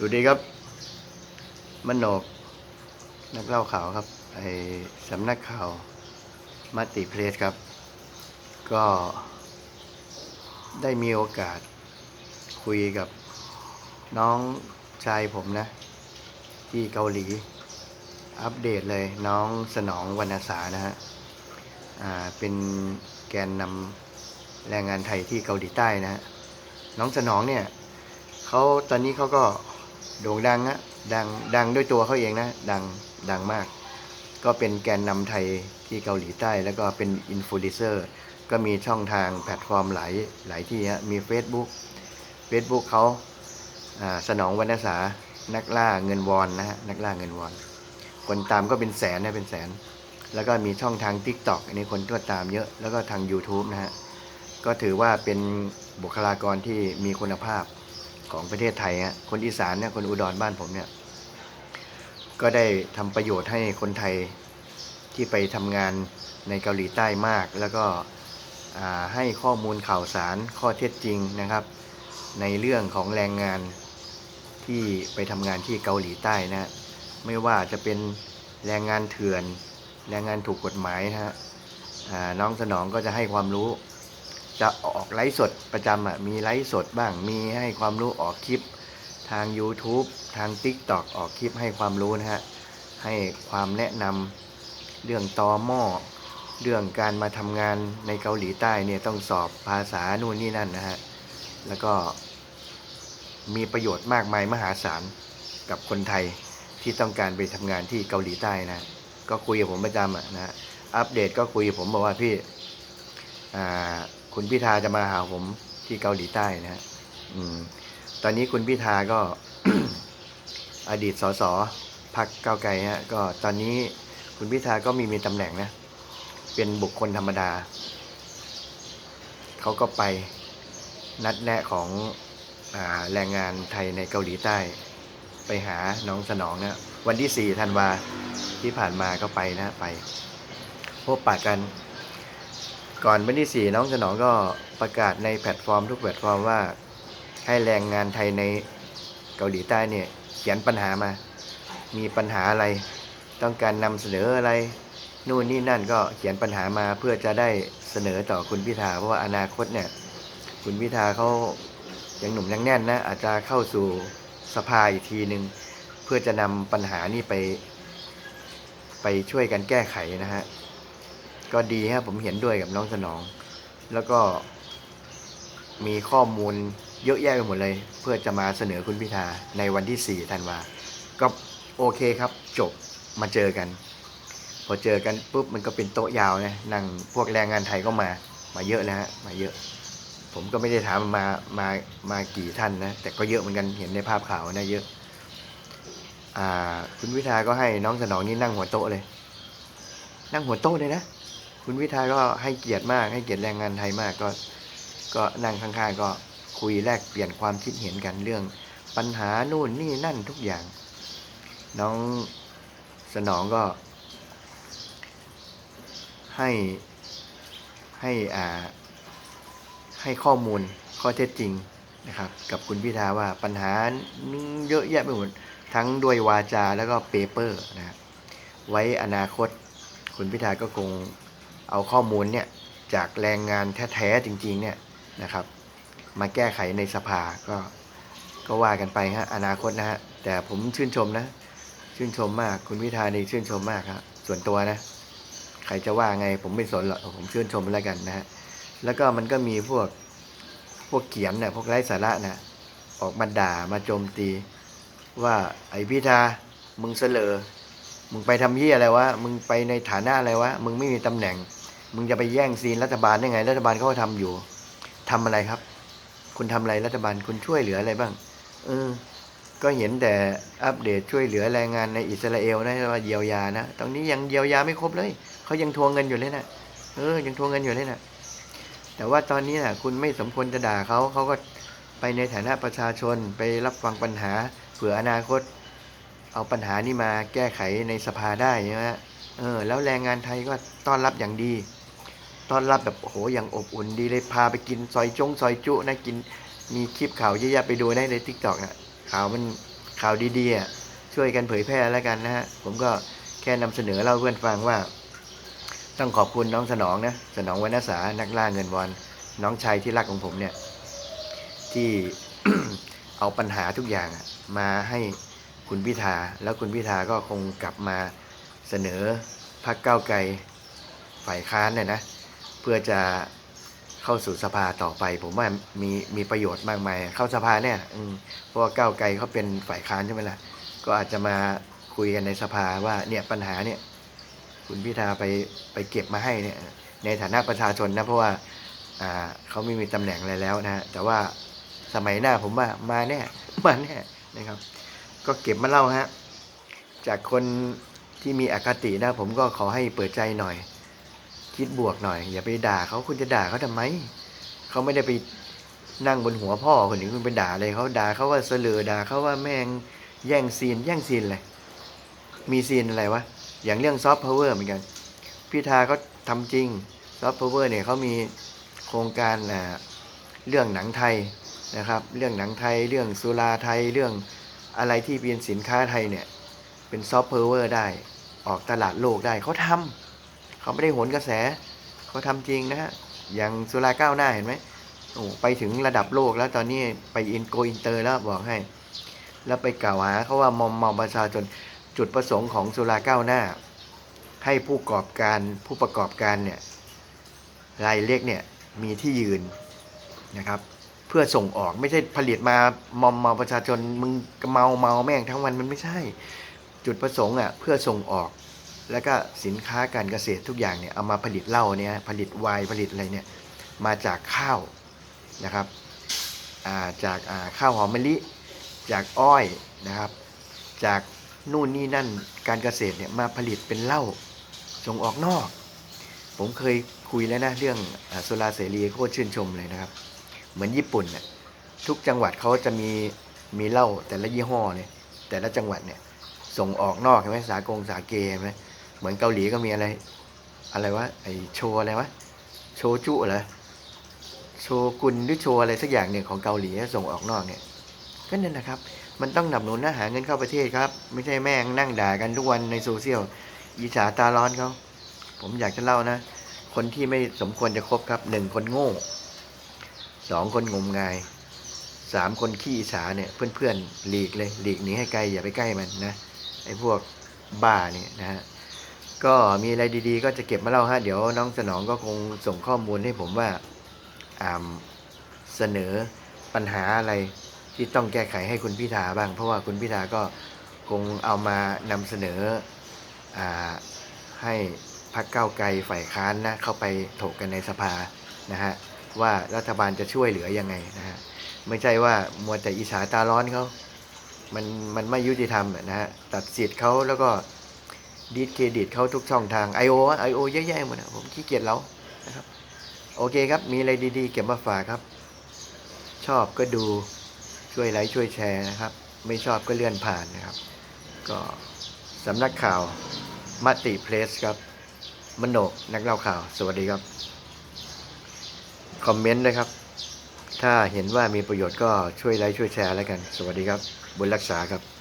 สวัสดีครับ มโนก นักเล่าข่าวครับ ไอสำนักข่าวมัติเพลสครับ ก็ได้มีโอกาสคุยกับน้องชายผมนะ ที่เกาหลี อัปเดตเลยน้องสนองวรรณสานะฮะ อ่า เป็นแกนนำแรงงานไทยที่เกาหลีใต้นะฮะ น้องสนองเนี่ยเขาตอนนี้เขาก็ โด่งดังนะดังดังด้วยตัวเขาเองนะ ดังดังมาก ก็เป็นแกนนำไทยที่เกาหลีใต้ แล้วก็เป็นอินฟลูเอนเซอร์ก็มีช่องทางแพลตฟอร์มหลายหลายที่ฮะมี Facebook Facebook เขาอ่าสนองวรรณสานักล่าเงินวอนนะฮะนักล่าเงินวอนคนตามก็เป็นแสนนะเป็นแสน แล้วก็มีช่องทาง TikTok อันนี้คนก็ตามเยอะแล้วก็ทาง YouTube นะฮะก็ถือว่าเป็นบุคลากรที่มีคุณภาพ ของประเทศไทยฮะคนอีสานเนี่ยคนอุดรบ้านผมเนี่ยก็ได้ทำประโยชน์ให้คนไทยที่ไปทำงานในเกาหลีใต้มาก แล้วก็ให้ข้อมูลข่าวสารข้อเท็จจริงนะครับ ในเรื่องของแรงงานที่ไปทำงานที่เกาหลีใต้นะฮะไม่ว่าจะเป็นแรงงานเถื่อน แรงงานถูกกฎหมายนะฮะน้องสนองก็จะให้ความรู้ จะออกไลฟ์สดประจำอะมีไลฟ์สดบ้างมีให้ความรู้ออกคลิปทาง YouTube ทาง TikTok ออกคลิปให้ความรู้นะฮะ ให้ความแนะนำเรื่องตอหม้อเรื่องการมาทำงานในเกาหลีใต้เนี่ยต้องสอบภาษานู่นนี่นั่นนะฮะ แล้วก็มีประโยชน์มากมายมหาศาลกับคนไทยที่ต้องการไปทำงานที่เกาหลีใต้นะ ก็คุยกับผมประจำอะนะฮะอัปเดตก็คุยกับผมบอกว่าพี่อ่า คุณพิธาจะมาหาผมที่เกาหลีใต้นะฮะตอนนี้คุณพิธาก็อดีตสสพักเก้าไกลฮะก็ตอนนี้คุณพิธาก็มีมีตำแหน่งนะ เป็นบุคคลธรรมดา เขาก็ไปนัดแนะของอแรงงานไทยในเกาหลีใต้ ไปหาน้องสนองนะวันที่สี่ธันวาที่ผ่านมาก็ไปนะไปพบปะกัน ก่อนวันที่สี่น้องสนองก็ประกาศในแพลตฟอร์มทุกแพลตฟอร์มว่า ให้แรงงานไทยในเกาหลีใต้เนี่ยเขียนปัญหามา มีปัญหาอะไร ต้องการนำเสนออะไร นู่นนี่นั่นก็เขียนปัญหามาเพื่อจะได้เสนอต่อคุณพิธาเพราะว่าอนาคตเนี่ยคุณพิธาเขายังหนุ่มยังแน่นนะอาจจะเข้าสู่สภาอีกทีหนึ่งเพื่อจะนำปัญหานี้ไป ไปช่วยกันแก้ไขนะฮะ ก็ดีฮะผมเห็นด้วยกับน้องสนอง แล้วก็มีข้อมูลเยอะแยะไปหมดเลย เพื่อจะมาเสนอคุณพิธาในวันที่ 4 ธันวา ก็โอเคครับ จบมาเจอกัน พอเจอกันปุ๊บมันก็เป็นโต๊ะยาวนะนั่งพวกแรงงานไทยก็มามาเยอะแล้วฮะมาเยอะ ผมก็ไม่ได้ถามมามามากี่ท่านนะ แต่ก็เยอะเหมือนกันเห็นในภาพข่าวนะเยอะอ่าคุณพิธาก็ให้น้องสนองนี่นั่งหัวโต๊ะเลย นั่งหัวโต๊ะเลยนะ คุณวิทาก็ให้เกียรติมาก ให้เกียรติแรงงานไทยมากก็ ก็นั่งข้างๆก็คุยแลกเปลี่ยนความคิดเห็นกันเรื่อง ปัญหานู่นนี่นั่นทุกอย่าง น้องสนองก็ ให้ให้อ่า ให้ข้อมูลข้อเท็จจริงนะครับ กับคุณพิธาว่าปัญหาเยอะแยะไปหมดทั้งด้วยวาจาแล้วก็เปเปอร์นะครับไว้อนาคตคุณพิธาก็คง เอาข้อมูลเนี่ยจากแรงงานแท้ๆจริงๆเนี่ยนะครับ มาแก้ไขในสภาก็ก็ว่ากันไปฮะอนาคตนะฮะแต่ผมชื่นชมนะ ชื่นชมมากคุณพิธานี่ชื่นชมมากครับส่วนตัวนะ ใครจะว่าไงผมไม่สนหรอกผมชื่นชมแล้วกันนะฮะแล้วก็มันก็มีพวกพวกเขียนน่ะพวกไร้สาระนะออกมาด่ามาโจมตี ว่าไอ้พิธามึงเสลอ มึงไปทำเหี้ยอะไรวะ มึงไปในฐานะอะไรวะ มึงไม่มีตำแหน่ง มึงจะไปแย่งซีนรัฐบาลได้ไง รัฐบาลเขาก็ทำอยู่ทำอะไรครับ คุณทำอะไรรัฐบาลคุณช่วยเหลืออะไรบ้าง เออ ก็เห็นแต่อัปเดตช่วยเหลือแรงงานในอิสราเอลนะว่าเยียวยานะตรงนี้ยังเยียวยาไม่ครบเลยเขายังทวงเงินอยู่เลยนะเออ ยังทวงเงินอยู่เลยนะแต่ว่าตอนนี้นะคุณไม่สมควรจะด่าเขาเขาก็ไปในฐานะประชาชนไปรับฟังปัญหาเผื่ออนาคต เอาปัญหานี้มาแก้ไขในสภาได้ใช่ไหมเออ แล้วแรงงานไทยก็ต้อนรับอย่างดี ต้อนรับแบบโอ้โหอย่างอบอุ่นดีเลยพาไปกินซอยจงซอยจุนะกินมีคลิปข่าวเยอะแยะไปดูได้ในทิกตอกนะข่าวมันข่าวดีๆอะช่วยกันเผยแพร่แล้วกันนะฮะผมก็แค่นำเสนอเล่าเพื่อนฟังว่า ต้องขอบคุณน้องสนองนะสนองวรรณสานักล่าเงินวอนน้องชายที่รักของผมเนี่ย ที่เอาปัญหาทุกอย่างมาให้คุณพิธาแล้วคุณพิธาก็คงกลับมาเสนอพักเก้าวไกลฝ่ายค้านเนี่ยนะ เพื่อจะเข้าสู่สภาต่อไป ผมว่ามีมีประโยชน์มากมาย เข้าสภาเนี่ยเพราะว่าก้าวไกลเขาเป็นฝ่ายค้านใช่ไหมล่ะ ก็อาจจะมาคุยกันในสภาว่าเนี่ยปัญหาเนี่ย คุณพิธาไปไปเก็บมาให้เนี่ย ในฐานะประชาชนนะเพราะว่าอ่าเขาไม่มีตำแหน่งอะไรแล้วนะฮะแต่ว่าสมัยหน้าผมว่ามาแน่มาแน่นะครับ ก็เก็บมาเล่าฮะจากคนที่มีอคตินะผมก็ขอให้เปิดใจหน่อย คิดบวกหน่อย อย่าไปด่าเขาคุณจะด่าเขาทำไมเขาไม่ได้ไปนั่งบนหัวพ่อคนนี้คุณไปด่าเลยเขาด่าเขาว่าเสลือด่าเขาว่าแม่งแย่งซีนแย่งซีนเลยมีซีนอะไรวะอย่างเรื่องซอฟต์พาวเวอร์เหมือนกันพิธาเขาทำจริงซอฟต์พาวเวอร์เนี่ยเขามีโครงการเรื่องหนังไทยนะครับ เรื่องหนังไทย เรื่องสุราไทยเรื่องอะไรที่เป็นสินค้าไทยเนี่ยเป็นซอฟต์พาวเวอร์ได้ออกตลาดโลกได้เขาทำ เขาไม่ได้โหนกระแส เขาทำจริงนะฮะ อย่างสุราก้าวหน้าเห็นไหมโอ้ไปถึงระดับโลกแล้วตอนนี้ไปอินโกอินเตอร์แล้วบอกให้ แล้วไปกล่าวหาเขาว่ามอมเมาประชาชนจุดประสงค์ของสุราก้าวหน้า ให้ผู้ประกอบการผู้ประกอบการเนี่ยรายเล็กเนี่ยมีที่ยืนนะครับเพื่อส่งออกไม่ใช่ผลิตมามอมเมาประชาชนมึงเมาเมาแม่งทั้งวันมันไม่ใช่ จุดประสงค์อะเพื่อส่งออก แล้วก็สินค้าการเกษตรทุกอย่างเนี่ยเอามาผลิตเหล้าเนี่ยผลิตไวน์ผลิตอะไรเนี่ยมาจากข้าวนะครับาจากาข้าวหอมมะลิ จากอ้อยนะครับ จากนู่นนี่นั่นการเกษตรเนี่ยมาผลิตเป็นเหล้าส่งออกนอก ผมเคยคุยแล้วนะเรื่องอาสุราเสรีโคตรชื่นชมเลยนะครับ เหมือนญี่ปุ่นน่ะทุกจังหวัดเขาจะมีมีเหล้าแต่ละยี่ห้อเนี่ยแต่ละจังหวัดเนี่ยส่งออกนอกเห็นไหมสากงสาเกเห็นไหม เหมือนเกาหลีก็มีอะไร อะไรวะไอโชอะไรวะโชจุเหรอโชกุนหรือโชอะไรสักอย่างเนี่ยของเกาหลีส่งออกนอกเนี่ยก็นั่นนะครับ มันต้องหนับหนุนนะหาเงินเข้าประเทศครับ ไม่ใช่แม่งนั่งด่ากันทุกวันในโซเชียลอีฉาตาร้อนเขาผมอยากจะเล่านะ คนที่ไม่สมควรจะคบครับหนึ่งคนโง่สองคนงมงายสามคนขี้อิจฉาเนี่ยเพื่อนๆหลีกเลยหลีกหนีให้ไกลอย่าไปใกล้มันนะไอ้พวกบ้าเนี่ยนะฮะ ก็มีอะไรดีๆ ก็จะเก็บมาเล่าฮะเดี๋ยวน้องสนองก็คงส่งข้อมูลให้ผมว่าเสนอปัญหาอะไรที่ต้องแก้ไขให้คุณพิธาบ้าง เพราะว่าคุณพิธาก็คงเอามานำเสนออให้พักเก้าไกลฝ่ายค้านนะเข้าไปถกกันในสภานะฮะว่ารัฐบาลจะช่วยเหลือยังไงนะฮะไม่ใช่ว่ามัวแต่อิจฉาตาร้อนเขามันมันไม่ยุติธรรมนะฮะตัดสิทธิ์เขาแล้วก็ ดีดเครดิตเขาทุกช่องทาง I.O. I.O. เยอะแยะหมดอะผมขี้เกียจแล้วนะครับ โอเคครับ มีอะไรดีๆ เก็บมาฝากครับ ชอบก็ดูช่วยไลค์ช่วยแชร์นะครับ ไม่ชอบก็เลื่อนผ่านนะครับ ก็สำนักข่าวมติเพลสครับ มโนกนักเล่าข่าว สวัสดีครับ คอมเมนต์ด้วยครับ ถ้าเห็นว่ามีประโยชน์ก็ช่วยไลค์ช่วยแชร์แล้วกัน สวัสดีครับ บุญรักษาครับ